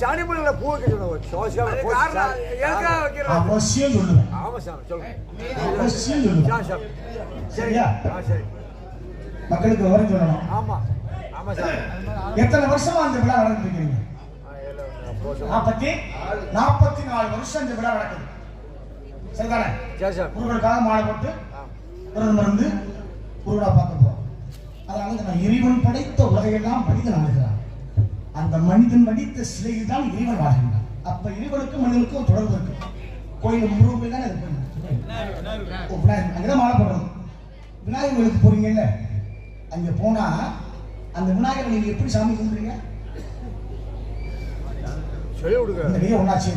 சாணிமலை பூ வைக்கணும் சோசியம் அவசியம் சொல்லுவேன் ஆமா. சாமி சொல்லுங்க. அவசியம் சொல்லுவேன் சாமி சரியா? ஆ சரி. மக்களுக்கு விவரம் சொல்லணும். ஆமா. ஆமா சாமி. எத்தனை வருஷமா அந்த விழா நடந்துருக்கீங்க. நாற்பத்தி நாற்பத்தி நாலு வருஷம் இந்த விழா நடக்குது. சரிதானே? சரி முருகனுக்காக மாலை போட்டு. விரதம் இருந்து குருடா பார்க்க போறோம். அதனால நான் இறைவன் படைத்த உலகையெல்லாம் மனிதன் ஆளுகிறான் அந்த மனிதன் வடித்த சிலையில் தான் இறைவன் வாழ்கின்றான். அப்ப இறைவனுக்கும் மனிதனுக்கும் தொடர்பு இருக்கு. கோயில் முருகன் தானே ஓ, விநாயகர் அங்கதான் மாலை போடணும் விநாயகர் கோயிலுக்கு போறீங்கல்ல? அங்க போனா அந்த விநாயகரை நீங்க எப்படி சாமி கும்பிடுறீங்க? இந்த கையை ஒண்ணாச்சு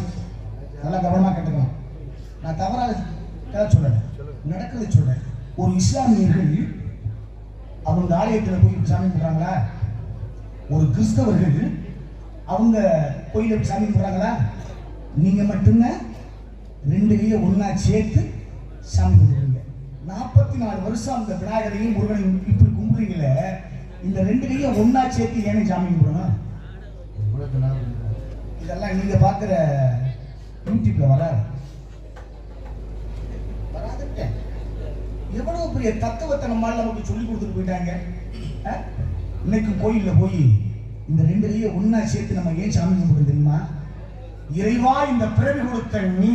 நல்லா கவனமா கேட்டுக்கணும். நான் தவறாக கதை சொல்லல. நடக்கிறதை சொல்றேன். ஒரு இஸ்லாமியர்கள் அவங்க ஆலயத்துல போய் சாமி கும்பிடுறாங்களா? ஒரு கிறிஸ்தவர்கள் அவங்க கோயில சாமி கும்பிட்றாங்களா? நீங்க மட்டும்தான் ரெண்டு கையை சேர்த்து சாமி கும்பிடுறீங்க. நாற்பத்தி நாலு வருஷம் அந்த விநாயகரையும் முருகனையும் இப்படி கும்பிடுறீங்களே இந்த ரெண்டு கையை சேர்த்து ஏன்னு சாமி கும்பிடணும்? இதெல்லாம் நீங்க பாக்குற யூடியூப்ல வரா? வராதுட்டேன் எவ்வளவு பெரிய தத்துவத்தை நம்மால நமக்கு சொல்லி கொடுத்துட்டு போயிட்டாங்க? ஆ? இன்னைக்கு கோயில்ல போய் இந்த ரெண்டுலேயே கையை சேர்த்து நம்ம ஏன் சாமி கும்பிடுறது தெரியுமா? இறைவா இந்த பிறவி கொடுத்த நீ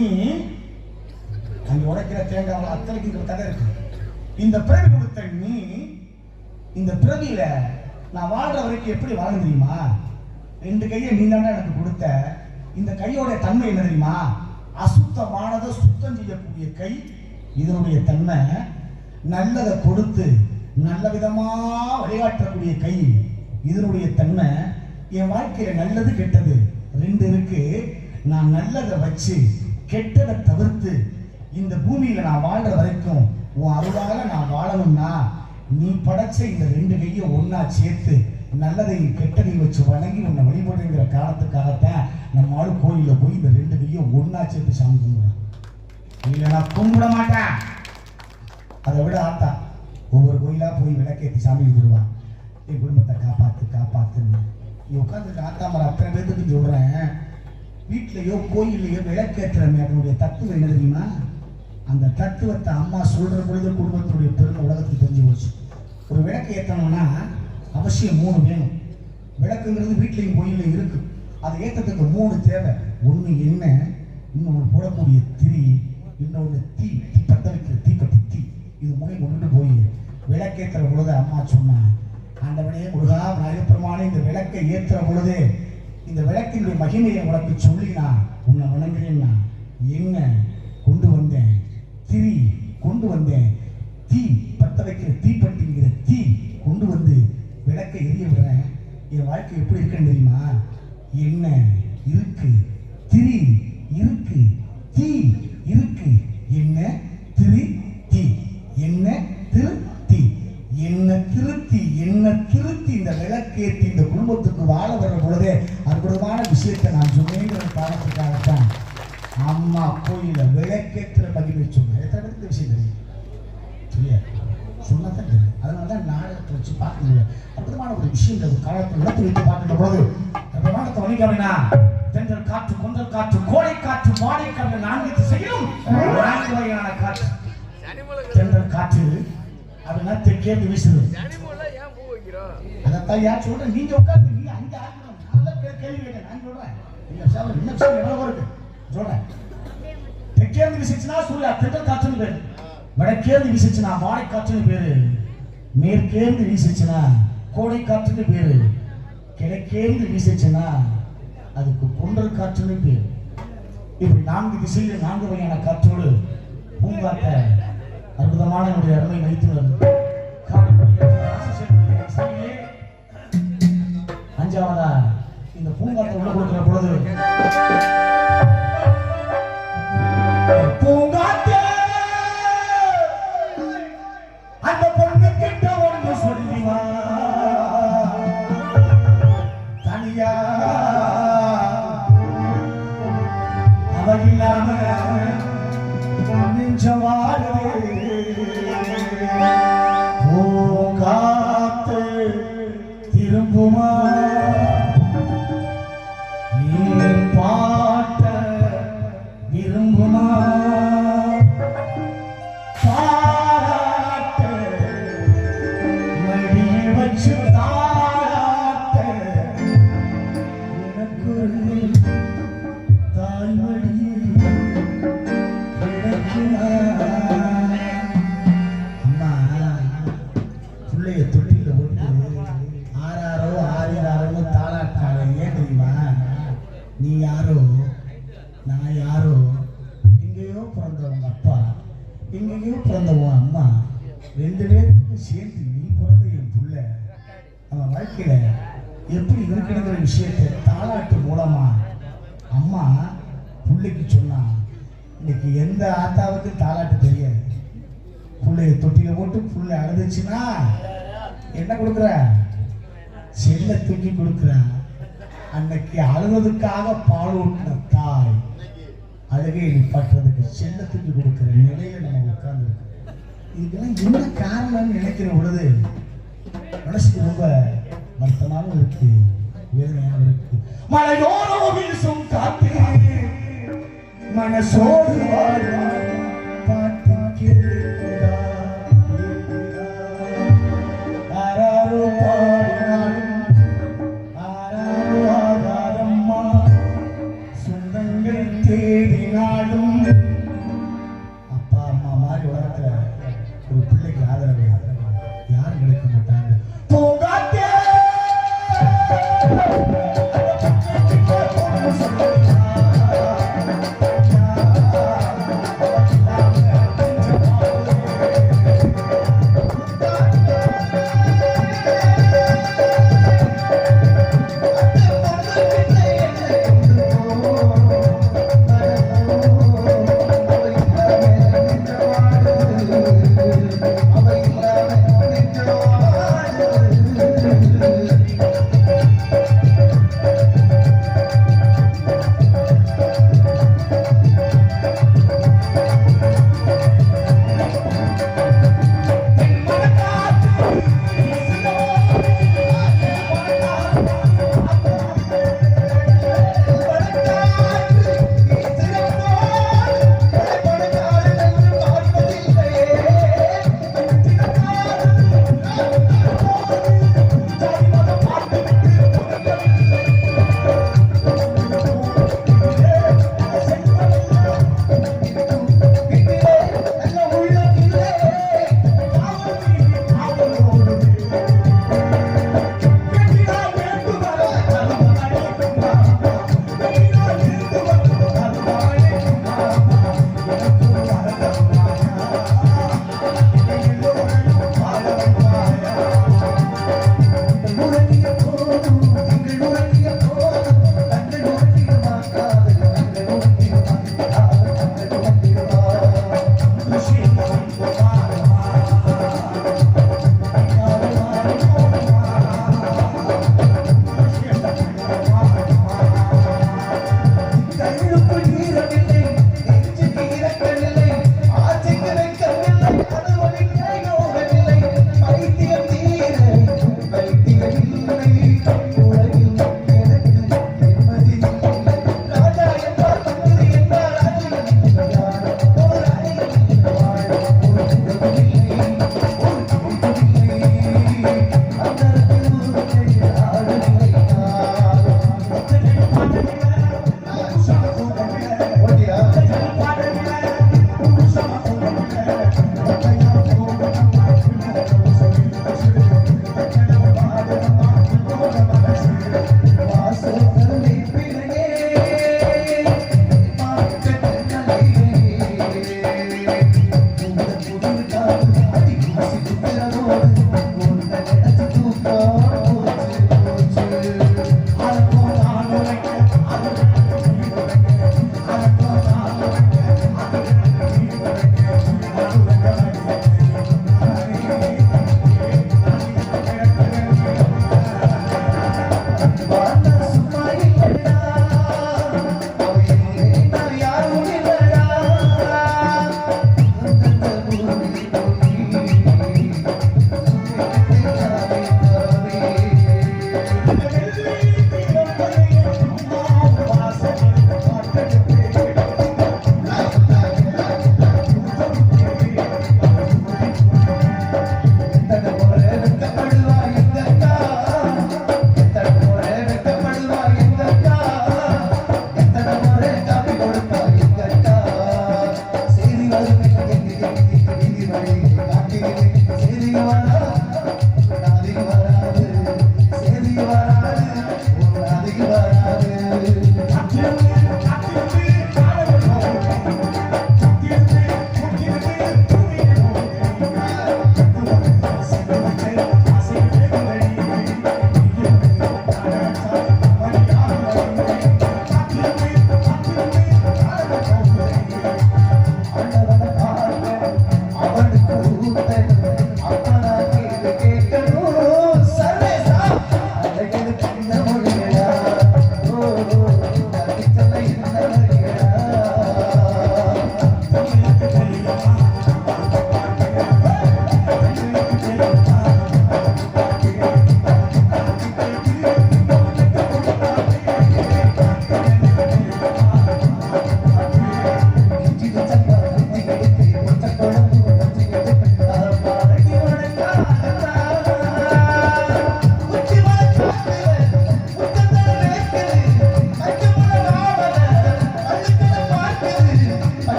அங்க உடைக்கிற தேங்காய் அத்தனைக்கு இந்த கதை இருக்கு. இந்த பிறவி கொடுத்த நீ இந்த பிறவியில நான் வாழ்ற வரைக்கும் எப்படி வாழ தெரியுமா? ரெண்டு கையை நீ எனக்கு கொடுத்த. இந்த கையோட தன்மை என்ன தெரியுமா? அசுத்தமானதை சுத்தம் செய்யக்கூடிய கை இதனுடைய தன்மை நல்லதை கொடுத்து நல்ல விதமா வழிகாட்டக்கூடிய கை இதனுடைய தன்மை என் வாழ்க்கையில நல்லது கெட்டது ரெண்டு இருக்கு. நான் நல்லதை வச்சு கெட்டதை தவிர்த்து இந்த பூமியில நான் வாழ்ற வரைக்கும் உன் அருளால நான் வாழணும்னா நீ படைச்ச இந்த ரெண்டு கையை ஒன்னா சேர்த்து நல்லதையும் கெட்டதையும் வச்சு வணங்கி உன்னை வழிபடுங்கிற காரணத்துக்காகத்தான் நம்ம ஆளு கோயில்ல போய் இந்த ரெண்டு கையும் ஒன்னா சேர்த்து சாமி கும்பிடுறான். நான் கும்பிட மாட்டேன். அதை விட ஆத்தான் ஒவ்வொரு கோயிலாக போய் விளக்கேற்றி சாமி கும்பிடுவான். என் குடும்பத்தை காப்பாத்து காப்பாத்துன்னு. நீ உட்காந்துருக்க ஆத்தா மரம் அத்தனை பேர்த்துக்கு சொல்கிறேன் வீட்லையோ கோயில்லையோ விளக்கேற்றுறமே அதனுடைய தத்துவம் என்ன தெரியுமா? அந்த தத்துவத்தை அம்மா சொல்கிற பொழுது குடும்பத்தினுடைய பெருமை உலகத்துக்கு தெரிஞ்சு போச்சு. ஒரு விளக்கு ஏற்றணும்னா அவசியம் மூணு வேணும். விளக்குங்கிறது வீட்லையும் கோயிலையும் இருக்கு. அதை ஏற்றத்துக்கு மூணு தேவை. ஒன்று என்ன? இன்னொன்று போடக்கூடிய திரி இன்னொன்று தீ தீ பற்ற வைக்கிற தீ. இது மூணு கொண்டு போய் விளக்கேற்றுற பொழுது அம்மா சொன்னான் ஆண்டவனே முருகா நகப்பெருமானே இந்த விளக்கை ஏற்றுற பொழுது இந்த விளக்கினுடைய மகிமையை உனக்கு சொல்லி நான் உன்னை வணங்குறேன்னா என்ன? கொண்டு வந்தேன். திரி கொண்டு வந்தேன். தீ பற்ற வைக்கிற தீப்பட்டிங்கிற தீ கொண்டு வந்து விளக்கை எரிய விடுறேன் என் வாழ்க்கை எப்படி இருக்குன்னு தெரியுமா? என்ன? இருக்கு. திரி இருக்கு. தீ இருக்கு. என்ன? திரி என்ன திருப்தி என்ன திருத்தி என்ன திருத்தி இந்த விளக்கேற்றி இந்த குடும்பத்துக்கு வாழ வர்ற பொழுதே அற்புதமான விஷயத்தை நான் சொன்னேங்கிற காரணத்துக்காகத்தான் அம்மா கோயில விளக்கேற்ற மகிழ்ச்சி சொன்னேன் எத்தனை பேருக்கு விஷயம் தெரியும்? தெரியாது. சொன்னதான் தெரியும். அதனால தான் நாடகத்தை வச்சு பார்க்கல அற்புதமான ஒரு விஷயம் இந்த காலத்தை நடத்தி வைத்து பார்க்கின்ற பொழுது அற்புதமான வணிகம்னா? தென்றல் காற்று கொந்தல் காற்று கோடை காற்று மாடை காற்று நான்கு திசையிலும் நான்கு வகையான காற்று. காற்று அப்படின்னா தெற்கேந்து வீசுது. ஏன் அதைத்தான் யார் சொல்றேன்? நீங்க உட்கார்ந்து நீ அங்க ஆகணும். நான் கேள்வி கேட்டேன். நான் சொல்றேன். நீங்க சார் என்ன விஷயம் எவ்வளவு இருக்கு. சொல்றேன். தெற்கேந்து வீசிச்சுன்னா சூர்யா தென்றல் காற்றுன்னு பேரு. வடக்கேந்து வீசிச்சுன்னா வாடை காற்றுன்னு பேரு. மேற்கேந்து வீசிச்சுன்னா கோடை காற்றுன்னு பேரு. கிழக்கேந்து வீசிச்சுன்னா அதுக்கு பொண்டல் காற்றுன்னு பேரு. இப்படி நான்கு திசையில் நான்கு வகையான காற்றோடு பூங்காத்த அற்புதமான என்னுடைய அருமை வைத்துள்ளது அஞ்சாவதா? இந்த பூங்காத்தை உள்ள கொடுக்கிற பொழுது நெஞ்சவாடு பூங்காத்து திரும்புமா நீ நீ யாரோ? நான் யாரோ? எங்கேயோ பிறந்தவங்க அப்பா. எங்கேயோ பிறந்தவன் அம்மா. ரெண்டு பேருக்கு சேர்த்து நீ பிறந்த என் பிள்ளை. அவன் வாழ்க்கையில் எப்படி இருக்கணுங்கிற விஷயத்தை தாளாட்டு மூலமா அம்மா பிள்ளைக்கு சொன்னா இன்னைக்கு எந்த ஆத்தாவுக்கு தாளாட்டு தெரியாது. பிள்ளைய தொட்டில போட்டு புள்ள அழுதுச்சுன்னா என்ன கொடுக்குற? செல்ல தூக்கி கொடுக்குற. அன்னைக்கு அழுவதுக்காக பால் ஊட்டின தாய் அழுகையை நிப்பாட்டுறதுக்கு செல்ல தூக்கி கொடுக்குற நிலையில நம்ம உட்கார்ந்து இதுக்கெல்லாம் என்ன காரணம்னு நினைக்கிற பொழுது மனசுக்கு ரொம்ப வருத்தமாகவும் இருக்கு வேதனையாகவும் இருக்கு. மழையோரம் வீசும் காத்து மனசோடு வாழும்